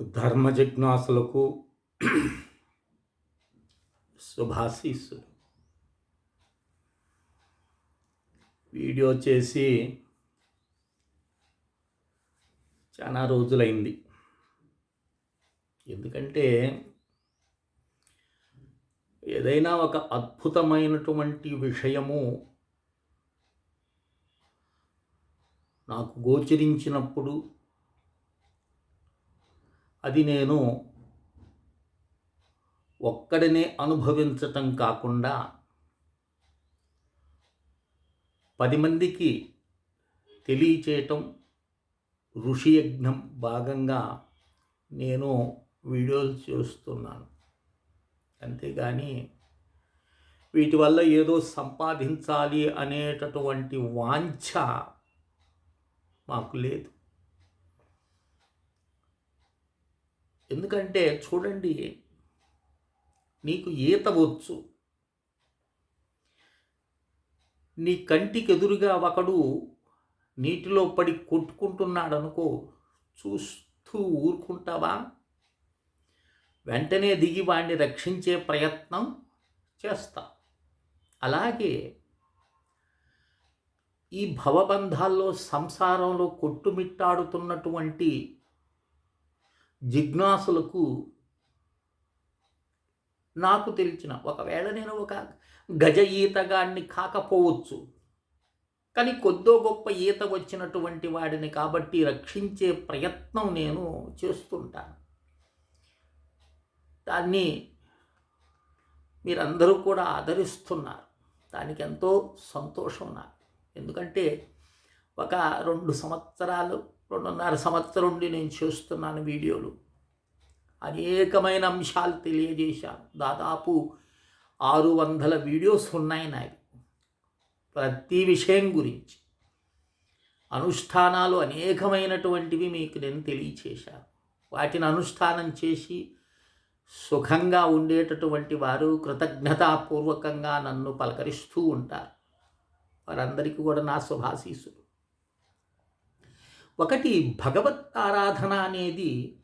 ధర్మ జిజ్ఞాసులకు శుభాశీస్సులు. వీడియో చేసి చాలా రోజులైంది. ఎందుకంటే ఏదైనా ఒక అద్భుతమైనటువంటి విషయము నాకు గోచరించినప్పుడు అది నేను ఒక్కడినే అనుభవించటం కాకుండా పది మందికి తెలియచేయటం ఋషి యజ్ఞం భాగంగా నేను వీడియోలు చేస్తున్నాను. అంతేగాని వీటి వల్ల ఏదో సంపాదించాలి అనేటటువంటి వాంఛ మాకు లేదు. ఎందుకంటే చూడండి నీకు ఈత వచ్చు. నీ కంటికి ఎదురుగా ఒకడు నీటిలో పడి కొట్టుకుంటున్నాడు అనుకో చూస్తూ ఊరుకుంటావా? వెంటనే దిగి వాడిని రక్షించే ప్రయత్నం చేస్తా. అలాగే ఈ భవబంధాల్లో సంసారంలో కొట్టుమిట్టాడుతున్నటువంటి జిజ్ఞాసులకు నాకు తెలిసిన ఒకవేళ నేను ఒక గజ ఈతగాడిని కాకపోవచ్చు కానీ కొద్దో గొప్ప ఈత వచ్చినటువంటి వాడిని కాబట్టి రక్షించే ప్రయత్నం నేను చేస్తుంటాను. దాన్ని మీరందరూ కూడా ఆదరిస్తున్నారు. దానికి ఎంతో సంతోషం నాకు. ఎందుకంటే ఒక రెండు సంవత్సరాలు రెండున్నర సంవత్సరం నుండి నేను చేస్తున్నాను వీడియోలు. అనేకమైన అంశాలు తెలియజేశాను. దాదాపు ఆరు వందల వీడియోస్ ఉన్నాయి నాకు ప్రతి విషయం గురించి. అనుష్ఠానాలు అనేకమైనటువంటివి మీకు నేను తెలియచేశాను. వాటిని అనుష్ఠానం చేసి సుఖంగా ఉండేటటువంటి వారు కృతజ్ఞతాపూర్వకంగా నన్ను పలకరిస్తూ ఉంటారు. వారందరికీ కూడా నా శుభాశీసులు ఒకటి భగవత్ ఆరాధన అనేది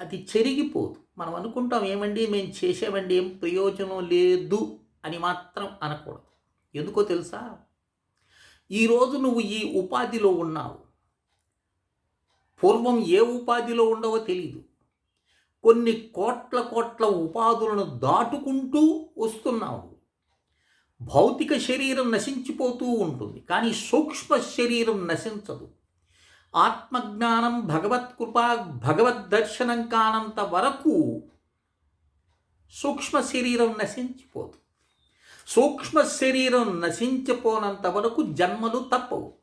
అది చెరిగిపోదు. మనం అనుకుంటాం ఏమండి మేము చేసేవండి ఏం ప్రయోజనం లేదు అని మాత్రం అనకూడదు. ఎందుకో తెలుసా? ఈరోజు నువ్వు ఈ ఉపాధిలో ఉన్నావు. పూర్వం ఏ ఉపాధిలో ఉండవో తెలియదు కొన్ని కోట్ల కోట్ల ఉపాధులను దాటుకుంటూ వస్తున్నావు. భౌతిక శరీరం నశించిపోతూ ఉంటుంది కానీ సూక్ష్మ శరీరం నశించదు. ఆత్మజ్ఞానం భగవత్కృప భగవద్ దర్శనం కానంత వరకు సూక్ష్మ శరీరం నశించిపోదు. సూక్ష్మ శరీరం నశించిపోనంత వరకు జన్మలు తప్పవు.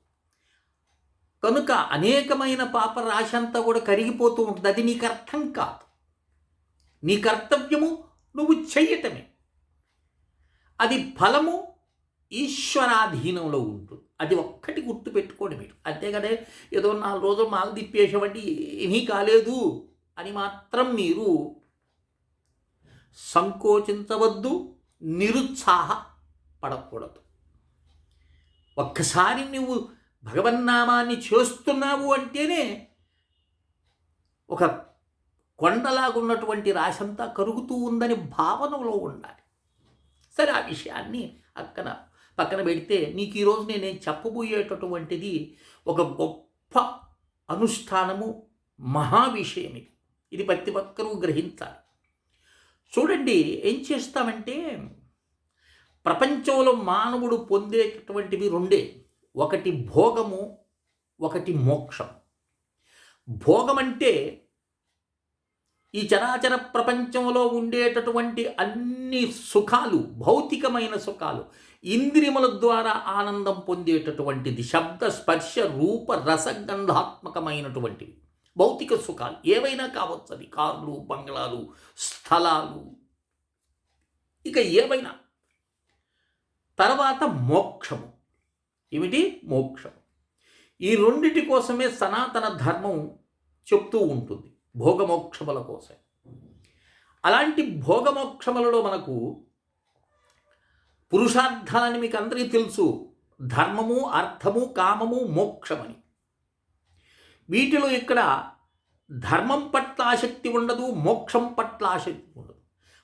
కనుక అనేకమైన పాప అంతా కూడా కరిగిపోతూ ఉంటుంది అది నీకు అర్థం కాదు. నీ కర్తవ్యము నువ్వు చెయ్యటమే. అది ఫలము ఈశ్వరాధీనంలో ఉంటుంది. అది ఒక్కటి గుర్తుపెట్టుకోండి మీరు. అంతేకాదే ఏదో నాలుగు రోజులు మాల తిప్పేసామంటే ఏమీ కాలేదు అని మాత్రం మీరు సంకోచించవద్దు నిరుత్సాహ పడకూడదు. ఒక్కసారి నువ్వు భగవన్నామాన్ని చేస్తున్నావు అంటేనే ఒక కొండలాగున్నటువంటి రాశంతా కరుగుతూ ఉందని భావనలో ఉండాలి. సరే ఆ విషయాన్ని అక్కన పక్కన పెడితే నీకు ఈరోజు నేను చెప్పబోయేటటువంటిది ఒక గొప్ప అనుష్ఠానము మహా విషయం ఇది. ఇది ప్రతి ఒక్కరూ గ్రహించాలి. చూడండి ఏం చేస్తామంటే ప్రపంచంలో మానవుడు పొందేటటువంటివి రెండే. ఒకటి భోగము ఒకటి మోక్షం. భోగం అంటే ఈ చరాచర ప్రపంచంలో ఉండేటటువంటి అన్ని సుఖాలు భౌతికమైన సుఖాలు ఇంద్రియముల ద్వారా ఆనందం పొందేటటువంటిది శబ్ద స్పర్శ రూప రసగంధాత్మకమైనటువంటివి. భౌతిక సుఖాలు ఏవైనా కావచ్చు అది కార్లు బంగ్లాలు స్థలాలు. ఇక ఏవైనా. తర్వాత మోక్షము. ఏమిటి? మోక్షం ఈ రెండిటి కోసమే సనాతన ధర్మం చెప్తూ ఉంటుంది. భోగమోక్షముల కోసం అలాంటి భోగమోక్షములలో మనకు పురుషార్థాలని మీకు అందరికీ తెలుసు. ధర్మము అర్థము కామము మోక్షమని. వీటిలో ఇక్కడ ధర్మం పట్ల ఆసక్తి ఉండదు మోక్షం పట్ల ఆసక్తి ఉండదు.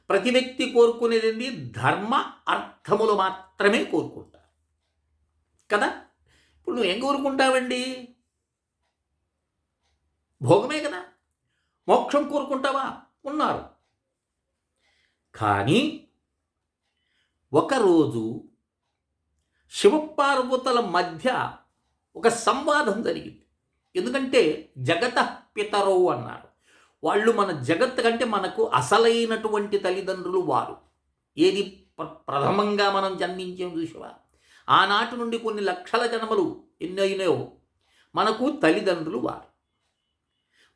ప్రతి వ్యక్తి కోరుకునేది ధర్మ అర్థములు మాత్రమే కోరుకుంటారు. కదా? ఇప్పుడు నువ్వు ఏం కోరుకుంటావండి? భోగమే కదా? మోక్షం కోరుకుంటావా? ఉన్నారు. కానీ ఒకరోజు శివపార్వతుల మధ్య ఒక సంవాదం జరిగింది. ఎందుకంటే జగత పితరవు అన్నారు. వాళ్ళు మన జగత్ కంటే మనకు అసలైనటువంటి తల్లిదండ్రులు వారు. ఏది ప్ర- ప్రథమంగా మనం జన్మించాం చూసావా ఆనాటి నుండి కొన్ని లక్షల జన్మలు ఎన్నైనాయో మనకు తల్లిదండ్రులు వారు.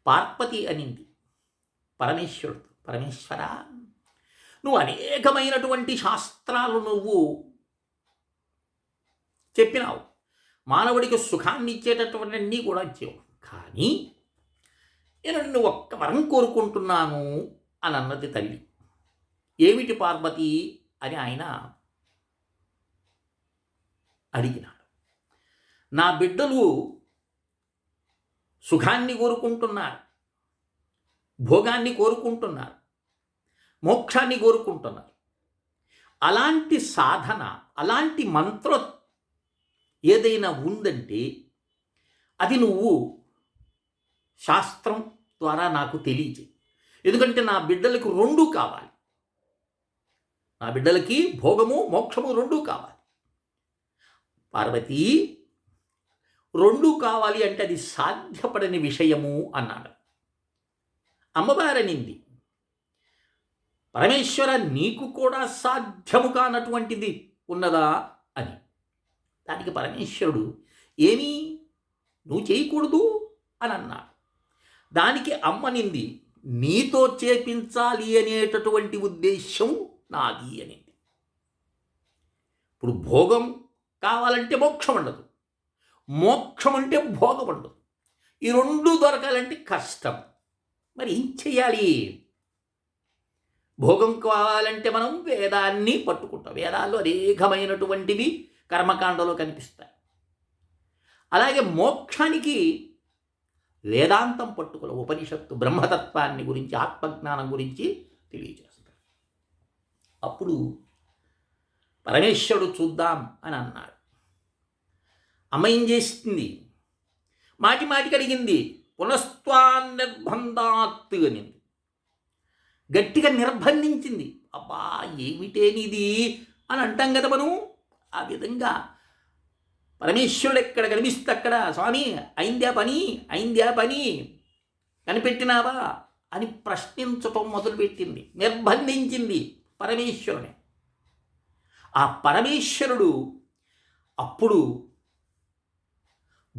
పార్వతి అనింది. పరమేశ్వరుడు పరమేశ్వర నువ్వు అనేకమైనటువంటి శాస్త్రాలు నువ్వు చెప్పినావు. మానవుడికి సుఖాన్ని ఇచ్చేటటువంటి అన్నీ కూడా ఇచ్చేవు. కానీ నేను నిన్ను ఒక్క వరం కోరుకుంటున్నాను అని అన్నది తల్లి. ఏమిటి పార్వతి అని ఆయన అడిగినాడు. నా బిడ్డలు సుఖాన్ని కోరుకుంటున్నారు భోగాన్ని కోరుకుంటున్నారు మోక్షాన్ని కోరుకుంటున్నారు. అలాంటి సాధన అలాంటి మంత్ర ఏదైనా ఉందంటే అది నువ్వు శాస్త్రం ద్వారా నాకు తెలియజేయి. ఎందుకంటే నా బిడ్డలకు రెండూ కావాలి. నా బిడ్డలకి భోగము మోక్షము రెండూ కావాలి. పార్వతీ రెండూ కావాలి అంటే అది సాధ్యపడని విషయము అన్నాడు. అమ్మవారనింది పరమేశ్వర నీకు కూడా సాధ్యము కానటువంటిది ఉన్నదా? అని. దానికి పరమేశ్వరుడు ఏమీ? నువ్వు చేయకూడదు? అని అన్నాడు. దానికి అమ్మనింది నీతో చేపించాలి అనేటటువంటి ఉద్దేశం నాది అనింది. ఇప్పుడు భోగం కావాలంటే మోక్షం ఉండదు. మోక్షం అంటే భోగపండు ఈ రెండు దొరకాలంటే కష్టం. మరి ఏం చేయాలి భోగం కావాలంటే మనం వేదాన్ని పట్టుకుంటాం. వేదాల్లో అనేకమైనటువంటివి కర్మకాండలో కనిపిస్తాయి. అలాగే మోక్షానికి వేదాంతం పట్టుకుల ఉపనిషత్తు బ్రహ్మతత్వాన్ని గురించి ఆత్మజ్ఞానం గురించి తెలియజేస్తారు అప్పుడు పరమేశ్వరుడు చూద్దాం అని అన్నాడు. అమ్మ చేసింది మాటి మాటికి అడిగింది పునస్త్వాన్ నిర్బంధాత్ అనింది. గట్టిగా నిర్బంధించింది అబ్బా ఏమిటేనిది అని అంటాం కదా మనం. ఆ విధంగా పరమేశ్వరుడు ఎక్కడ కనిపిస్తే అక్కడ స్వామి అయిందా పని? అయిందా పని? కనిపెట్టినావా? అని ప్రశ్నించటం మొదలుపెట్టింది నిర్బంధించింది పరమేశ్వరుని. ఆ పరమేశ్వరుడు అప్పుడు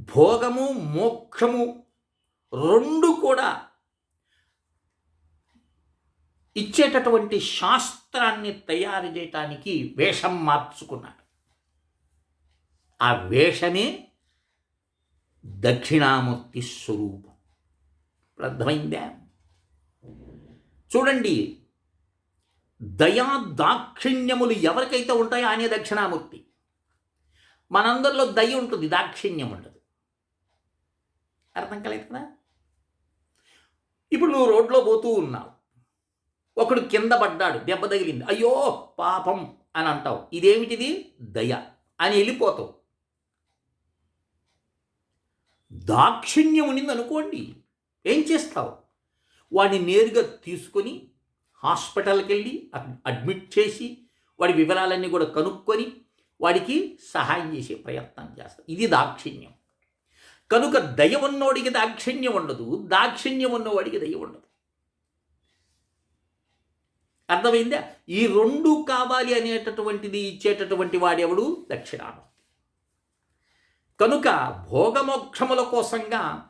భోగము మోక్షము రెండు కూడా ఇచ్చేటటువంటి శాస్త్రాన్ని తయారు చేయటానికి వేషం మార్చుకున్నాడు. ఆ వేషమే దక్షిణామూర్తి స్వరూపం. ఇప్పుడు అర్థమైందా? చూడండి దయా దాక్షిణ్యములు ఎవరికైతే ఉంటాయో ఆయనే దక్షిణామూర్తి. మనందరిలో దయ ఉంటుంది దాక్షిణ్యం ఉండదు. అర్థం కలుగుతుందా ఇప్పుడు నువ్వు రోడ్లో పోతూ ఉన్నావు. ఒకడు కింద పడ్డాడు దెబ్బ తగిలింది. అయ్యో పాపం అని అంటావు. ఇదేమిటిది? దయ అని వెళ్ళిపోతావు. దాక్షిణ్యం ఉన్నింది అనుకోండి ఏం చేస్తావు? వాడిని నేరుగా తీసుకొని హాస్పిటల్కి వెళ్ళి అడ్- అడ్మిట్ చేసి వాడి వివరాలన్నీ కూడా కనుక్కొని వాడికి సహాయం చేసే ప్రయత్నం చేస్తాం ఇది దాక్షిణ్యం. కనుక దయ ఉన్నోడికి దాక్షిణ్యం ఉండదు దాక్షిణ్యం ఉన్నవాడికి దయ ఉండదు. అర్థమైందా? ఈ రెండు కావాలి అనేటటువంటిది ఇచ్చేటటువంటి వాడెవడు? దక్షిణామూర్తి. కనుక భోగమోక్షముల కోసంగా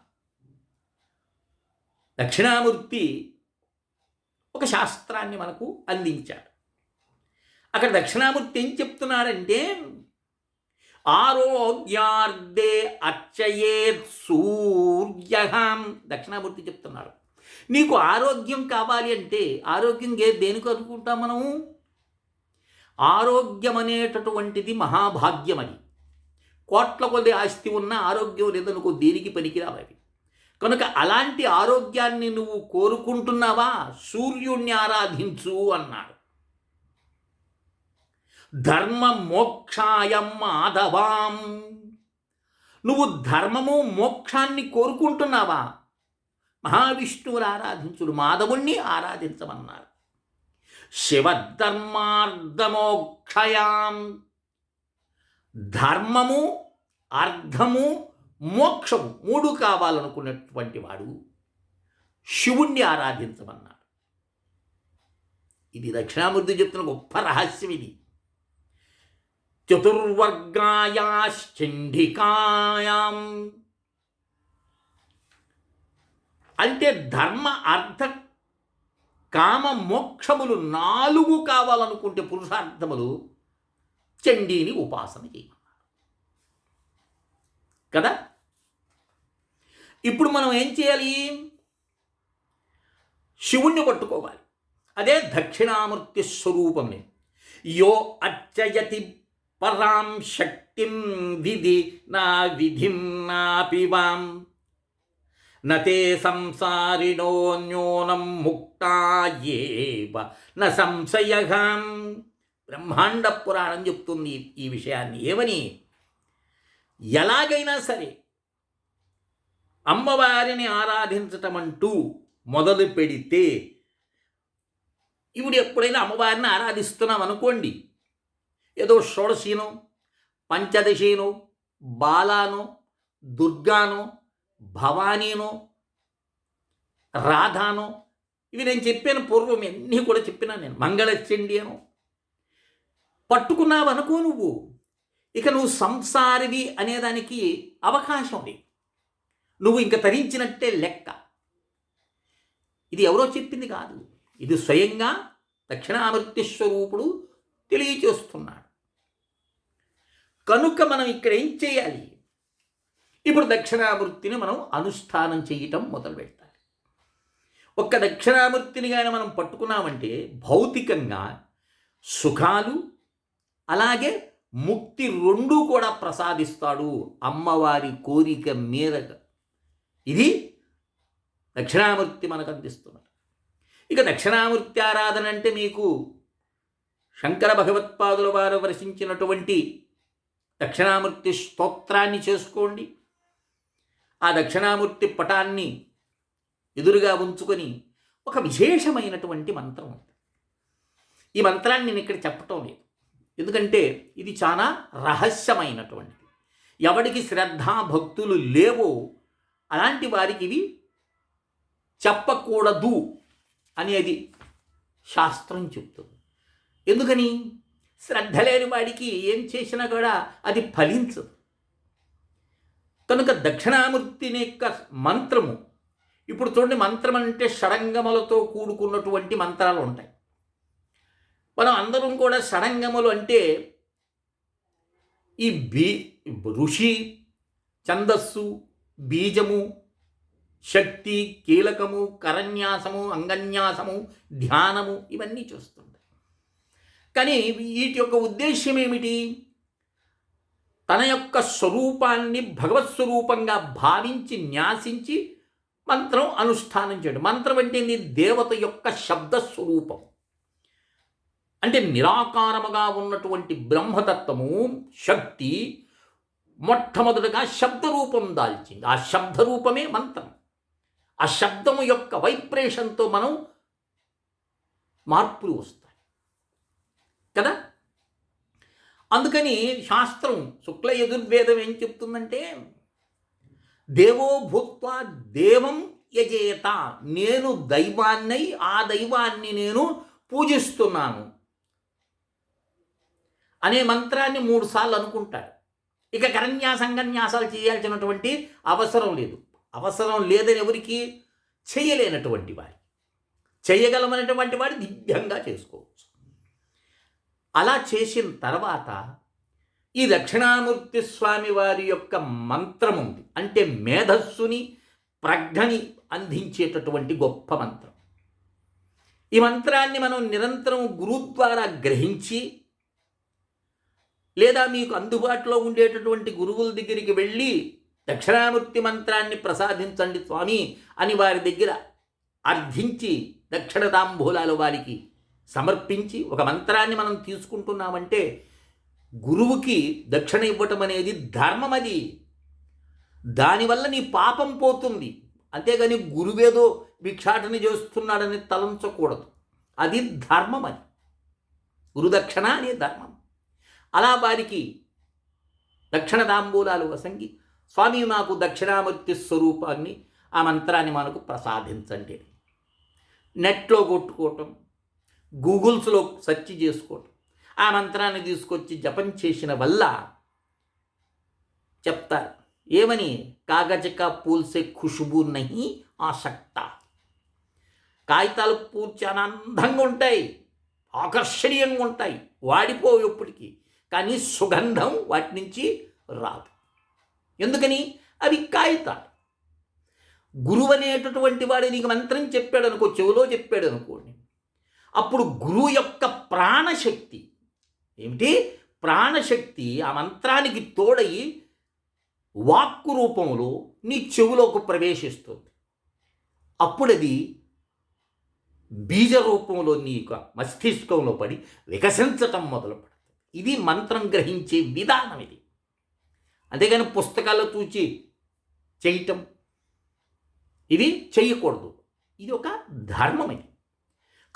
దక్షిణామూర్తి ఒక శాస్త్రాన్ని మనకు అందించాడు. అక్కడ దక్షిణామూర్తి ఏం చెప్తున్నాడంటే ఆరోగ్యార్థే అర్చయేత్ సూర్య దక్షిణామూర్తి చెప్తున్నారు. నీకు ఆరోగ్యం కావాలి అంటే ఆరోగ్యం ఏ దేనికి అనుకుంటాం మనము? ఆరోగ్యం అనేటటువంటిది మహాభాగ్యం అది. కోట్ల కొద్ది ఆస్తి ఉన్న ఆరోగ్యం లేదనుకో దేనికి పనికిరావు కనుక అలాంటి ఆరోగ్యాన్ని నువ్వు కోరుకుంటున్నావా? సూర్యుణ్ణి ఆరాధించు అన్నాడు. ధర్మ మోక్షాయం మాధవాం. నువ్వు ధర్మము మోక్షాన్ని కోరుకుంటున్నావా? మహావిష్ణువుని ఆరాధించుడు మాధవుణ్ణి ఆరాధించమన్నారు. శివధర్మార్థమోక్షయాం. ధర్మము అర్థము మోక్షము మూడు కావాలనుకున్నటువంటి వాడు శివుణ్ణి ఆరాధించమన్నాడు ఇది దక్షిణామూర్తి చెప్తున్న గొప్ప రహస్యం ఇది చతుర్వర్గాయాశ్చండికాయాం అంటే ధర్మ అర్థ కామ మోక్షములు నాలుగు కావాలనుకుంటే పురుషార్థములు చండీని ఉపాసన చేయమన్నారు. కదా? ఇప్పుడు మనం ఏం చేయాలి? శివుణ్ణి పట్టుకోవాలి అదే దక్షిణామూర్తి స్వరూపమే యో అర్చయతి పరాం శక్తిం విధి నా విధిం నాపివాం నతే సంసారిణో న్యూనం ముక్తాయేవ న సంశయగాం బ్రహ్మాండ పురాణం చెప్తుంది ఈ విషయాన్ని. ఏమని? ఎలాగైనా సరే అమ్మవారిని ఆరాధించటం అంటూ మొదలు పెడితే ఇప్పుడు ఎప్పుడైనా అమ్మవారిని ఆరాధిస్తున్నాం అనుకోండి ఏదో షోడశీనో పంచదశీనో బాలానో దుర్గానో భవానీనో రాధానో. ఇవి నేను చెప్పాను పూర్వం ఎన్ని కూడా చెప్పినా నేను. మంగళచండి అను పట్టుకున్నావనుకో నువ్వు. ఇక నువ్వు సంసారివి అనేదానికి అవకాశం ఉంది నువ్వు ఇంక తరించినట్టే లెక్క. ఇది ఎవరో చెప్పింది కాదు. ఇది స్వయంగా దక్షిణామృత్యస్వరూపుడు తెలియచేస్తున్నాడు కనుక మనం ఇక్కడ ఏం చేయాలి? ఇప్పుడు దక్షిణామూర్తిని మనం అనుష్ఠానం చేయటం మొదలు పెట్టాలి ఒక్క దక్షిణామూర్తిని కానీ మనం పట్టుకున్నామంటే భౌతికంగా సుఖాలు అలాగే ముక్తి రెండూ కూడా ప్రసాదిస్తాడు అమ్మవారి కోరిక మీద ఇది దక్షిణామూర్తి మనకు అందిస్తున్నారు ఇక దక్షిణామూర్తి ఆరాధన అంటే మీకు శంకర భగవత్పాదుల వారు వర్షించినటువంటి దక్షిణామూర్తి స్తోత్రాన్ని చేసుకోండి. ఆ దక్షిణామూర్తి పటాన్ని ఎదురుగా ఉంచుకొని ఒక విశేషమైనటువంటి మంత్రం ఉంది. ఈ మంత్రాన్ని నేను ఇక్కడ చెప్పటం లేదు. ఎందుకంటే ఇది చాలా రహస్యమైనటువంటిది. ఎవడికి శ్రద్ధ భక్తులు లేవో అలాంటి వారికి ఇవి చెప్పకూడదు అనేది శాస్త్రం చెప్తుంది. ఎందుకని? శ్రద్ధ లేని వాడికి ఏం చేసినా కూడా అది ఫలించదు. కనుక దక్షిణామూర్తిని యొక్క మంత్రము ఇప్పుడు చూడండి మంత్రం అంటే షడంగములతో కూడుకున్నటువంటి మంత్రాలు ఉంటాయి. మనం అందరం కూడా షడంగములు అంటే ఈ బీ ఋషి ఛందస్సు బీజము శక్తి కీలకము కరన్యాసము అంగన్యాసము ధ్యానము ఇవన్నీ చూస్తాం. కానీ వీటి యొక్క ఉద్దేశ్యం ఏమిటి? తన యొక్క స్వరూపాన్ని భగవత్ స్వరూపంగా భావించి న్యాసించి మంత్రం అనుష్ఠానం చేయడం. మంత్రం అంటే దేవత యొక్క శబ్ద స్వరూపం. అంటే నిరాకారముగా ఉన్నటువంటి బ్రహ్మతత్వము శక్తి మొట్టమొదటగా శబ్ద రూపం దాల్చింది. ఆ శబ్ద రూపమే మంత్రం. ఆ శబ్దము యొక్క వైబ్రేషన్తో మనం మార్పులు వస్తాయి. కదా? అందుకని శాస్త్రం శుక్ల యజుర్వేదం ఏం చెప్తుందంటే దేవో భూత్వా దేవం యజేత నేను దైవాన్నై ఆ దైవాన్ని నేను పూజిస్తున్నాను. అనే మంత్రాన్ని మూడుసార్లు అనుకుంటాడు. ఇక కరన్యాసంగన్యాసాలు చేయాల్సినటువంటి అవసరం లేదు. అవసరం లేదని ఎవరికి చేయలేనటువంటి వారి. చేయగలమనేటువంటి వాడు దివ్యంగా చేసుకోవచ్చు అలా చేసిన తర్వాత ఈ దక్షిణామూర్తి స్వామి వారి యొక్క మంత్రం ఉంది. అంటే మేధస్సుని ప్రజ్ఞని అందించేటటువంటి గొప్ప మంత్రం. ఈ మంత్రాన్ని మనం నిరంతరం గురువు ద్వారా గ్రహించి లేదా మీకు అందుబాటులో ఉండేటటువంటి గురువుల దగ్గరికి వెళ్ళి దక్షిణామూర్తి మంత్రాన్ని ప్రసాదించండి స్వామి అని వారి దగ్గర అర్థించి దక్షిణ తాంబూలాలు వారికి సమర్పించి ఒక మంత్రాన్ని మనం తీసుకుంటున్నామంటే గురువుకి దక్షిణ ఇవ్వటం అనేది ధర్మం అది. దానివల్ల నీ పాపం పోతుంది. అంతేగాని గురువేదో భిక్షాటన చేస్తున్నాడని తలంచకూడదు. అది ధర్మం అది. గురుదక్షిణ అనే ధర్మం. అలా వారికి దక్షిణ దాంబూలాలు వసంగి స్వామి మాకు దక్షిణామూర్తి స్వరూపాన్ని ఆ మంత్రాన్ని మనకు ప్రసాదించండి నెట్లో కొట్టుకోవటం గూగుల్స్లో సెర్చ్ చేసుకోవటం ఆ మంత్రాన్ని తీసుకొచ్చి జపం చేసిన వల్ల చెప్తారు. ఏమని? కాగజక పూల్సే ఖుషుబు నహి ఆసక్త. కాగితాలు పూర్చి ఆనందంగా ఉంటాయి. ఆకర్షణీయంగా ఉంటాయి. వాడిపోవు ఎప్పటికీ. కానీ సుగంధం వాటి నుంచి రాదు. ఎందుకని? అవి కాగితాలు. గురువు అనేటటువంటి వాడు నీకు మంత్రం చెప్పాడు అనుకో చెవిలో చెప్పాడు అనుకోండి అప్పుడు గురువు యొక్క ప్రాణశక్తి. ఏమిటి? ప్రాణశక్తి ఆ మంత్రానికి తోడయి వాక్కు రూపంలో నీ చెవులోకి ప్రవేశిస్తుంది. అప్పుడది బీజ రూపంలో నీ యొక్క మస్తిష్కంలో పడి వికసించటం మొదలు పడుతుంది ఇది మంత్రం గ్రహించే విధానం ఇది. అంతేగాని పుస్తకాల్లో చూచి చేయటం ఇది చేయకూడదు. ఇది ఒక ధర్మం ఇది.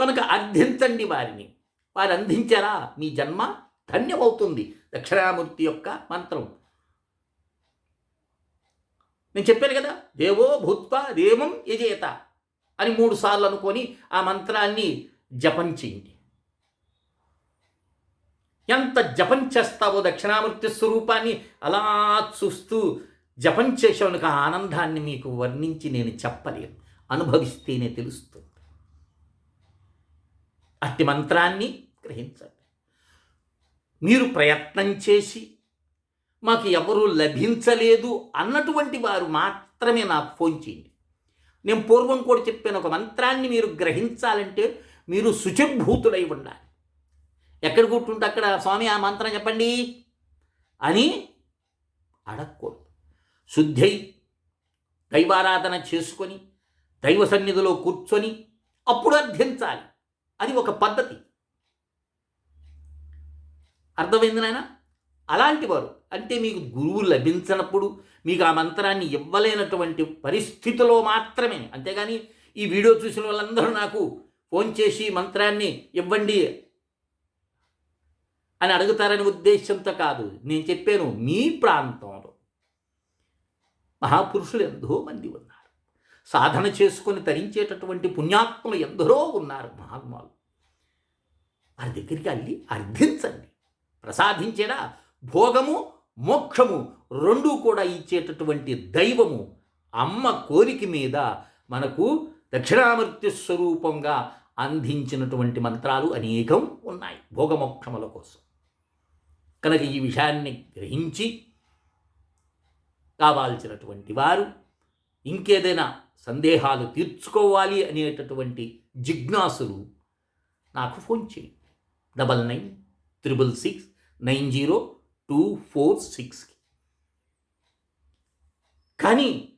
కనుక అర్థించండి వారిని. వారు అందించారా? మీ జన్మ ధన్యమవుతుంది. దక్షిణామూర్తి యొక్క మంత్రం. నేను చెప్పాను కదా దేవో భూత్వ దేవం యజేత అని మూడు సార్లు అనుకొని ఆ మంత్రాన్ని జపం చేయండి. ఎంత జపం చేస్తావో దక్షిణామూర్తి స్వరూపాన్ని అలా చూస్తూ జపం చేసేవనుక ఆ ఆనందాన్ని మీకు వర్ణించి నేను చెప్పలేను. అనుభవిస్తేనే తెలుస్తుంది. అట్టి మంత్రాన్ని గ్రహించండి. మీరు ప్రయత్నం చేసి మాకు ఎవరూ లభించలేదు అన్నటువంటి వారు మాత్రమే నాకు ఫోన్ చేయండి. నేను పూర్వం కూడా చెప్పాను ఒక మంత్రాన్ని మీరు గ్రహించాలంటే మీరు శుచిర్భూతుడై ఉండాలి. ఎక్కడ కూర్చుంటే అక్కడ స్వామి ఆ మంత్రం చెప్పండి అని అడగకూడదు. శుద్ధై దైవారాధన చేసుకొని దైవ సన్నిధిలో కూర్చొని అప్పుడు అర్థించాలి. అది ఒక పద్ధతి. అర్థమైంది నాయన? అలాంటి వారు అంటే మీకు గురువు లభించినప్పుడు మీకు ఆ మంత్రాన్ని ఇవ్వలేనటువంటి పరిస్థితిలో మాత్రమే. అంతేగాని ఈ వీడియో చూసిన వాళ్ళందరూ నాకు ఫోన్ చేసి మంత్రాన్ని ఇవ్వండి అని అడుగుతారనే ఉద్దేశంతో కాదు. నేను చెప్పాను మీ ప్రాంతంలో మహాపురుషులు ఎంతో మంది ఉన్నారు. సాధన చేసుకొని తరించేటటువంటి పుణ్యాత్ములు ఎందరో ఉన్నారు మహాత్మాలు. వారి దగ్గరికి వెళ్ళి అర్థించండి. ప్రసాదించేలా భోగము మోక్షము రెండూ కూడా ఇచ్చేటటువంటి దైవము అమ్మ కోరిక మీద మనకు దక్షిణామూర్తి స్వరూపంగా అందించినటువంటి మంత్రాలు అనేకం ఉన్నాయి భోగమోక్షముల కోసం. కనుక ఈ విషయాన్ని గ్రహించి కావాల్సినటువంటి వారు ఇంకేదైనా సందేహాలు తీర్చుకోవాలి అనేటటువంటి జిజ్ఞాసులు నాకు ఫోన్ చేయి. Double nine triple six nine zero two four సిక్స్కి కానీ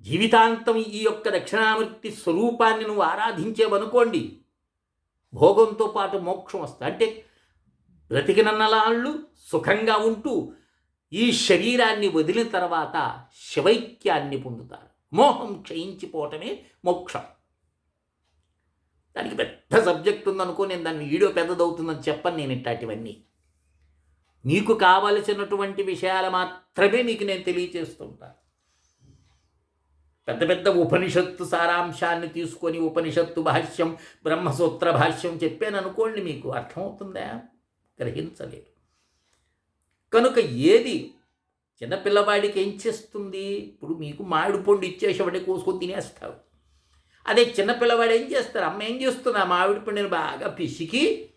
జీవితాంతం ఈ యొక్క దక్షిణామూర్తి స్వరూపాన్ని నువ్వు ఆరాధించేవనుకోండి భోగంతో పాటు మోక్షం వస్తుంది అంటే బ్రతికినన్నలాళ్ళు సుఖంగా ఉంటూ ఈ శరీరాన్ని వదిలిన తర్వాత శివైక్యాన్ని పొందుతారు. మోహం క్షయించిపోవటమే మోక్షం. దానికి పెద్ద సబ్జెక్ట్ ఉందనుకో నేను దాన్ని వీడియో పెద్దదవుతుందని చెప్పను నేను ఇట్లాంటివన్నీ నీకు కావలసినటువంటి విషయాలు మాత్రమే మీకు నేను తెలియచేస్తుంటాను పెద్ద పెద్ద ఉపనిషత్తు సారాంశాన్ని తీసుకొని ఉపనిషత్తు భాష్యం బ్రహ్మసూత్ర భాష్యం చెప్పాను అనుకోండి మీకు అర్థమవుతుందా? గ్రహించలేరు కనుక ఏది చిన్నపిల్లవాడికి ఏం చేస్తుంది? ఇప్పుడు మీకు మామిడి పండు ఇచ్చేసేవాడే కోసుకొని తినేస్తావు. అదే చిన్నపిల్లవాడు ఏం చేస్తారు అమ్మ ఏం చేస్తుంది? ఆ మామిడి పండుని బాగా పిసికి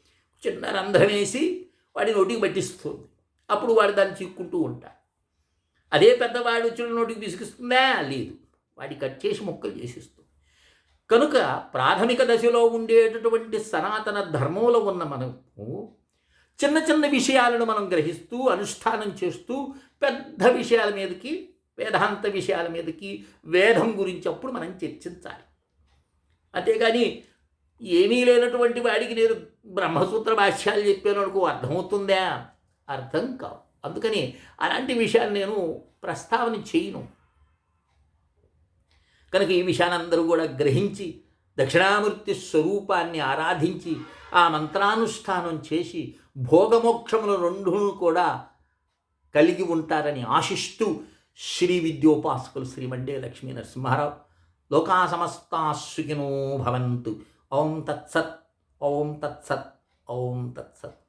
చిన్న రంధ్రం వేసి వాడి నోటికి పట్టిస్తుంది. అప్పుడు వాడు దాన్ని చిక్కుంటూ ఉంటాడు. అదే పెద్దవాడు చిన్న నోటికి పిసికిస్తుందా? లేదు. వాడి కట్ చేసి మొక్కలు చేసిస్తుంది. కనుక ప్రాథమిక దశలో ఉండేటటువంటి సనాతన ధర్మంలో ఉన్న మనము చిన్న చిన్న విషయాలను మనం గ్రహిస్తూ అనుష్ఠానం చేస్తూ పెద్ద విషయాల మీదకి వేదాంత విషయాల మీదకి వేదం గురించి అప్పుడు మనం చర్చించాలి. అంతేగాని ఏమీ లేనటువంటి వాడికి నేను బ్రహ్మసూత్ర భాష్యాలు చెప్పాను అనుకో అర్థమవుతుందా? అర్థం కావు. అందుకని అలాంటి విషయాలు నేను ప్రస్తావన చేయను. కనుక ఈ విషయాన్ని అందరూ కూడా గ్రహించి దక్షిణామూర్తి స్వరూపాన్ని ఆరాధించి ఆ మంత్రానుష్ఠానం చేసి భోగమోక్షములు రెండును కూడా కలిగి ఉంటారని ఆశిస్తూ శ్రీ విద్యోపాసకులు శ్రీ మండే లక్ష్మీ నరసింహారావు. లోకా సమస్తా భవంతు. ఓం తత్సత్ ఓం తత్సత్ ఓం తత్సత్.